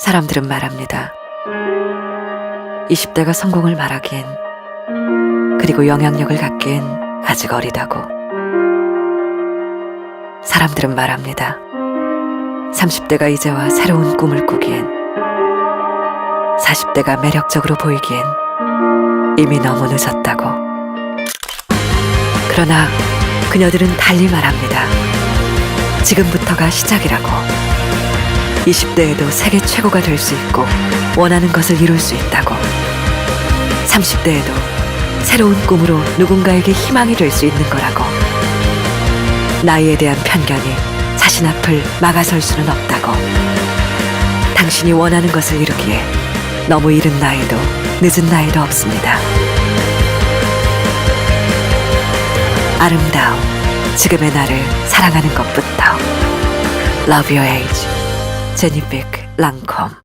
사람들은 말합니다. 20대가 성공을 말하기엔 그리고 영향력을 갖기엔 아직 어리다고. 사람들은 말합니다. 30대가 이제와 새로운 꿈을 꾸기엔 40대가 매력적으로 보이기엔 이미 너무 늦었다고. 그러나 그녀들은 달리 말합니다. 지금부터가 시작이라고. 20대에도 세계 최고가 될 수 있고 원하는 것을 이룰 수 있다고. 30대에도 새로운 꿈으로 누군가에게 희망이 될 수 있는 거라고. 나이에 대한 편견이 자신 앞을 막아설 수는 없다고. 당신이 원하는 것을 이루기에 너무 이른 나이도 늦은 나이도 없습니다. 아름다움, 지금의 나를 사랑하는 것부터. Love Your Age, 제니백 랑콤.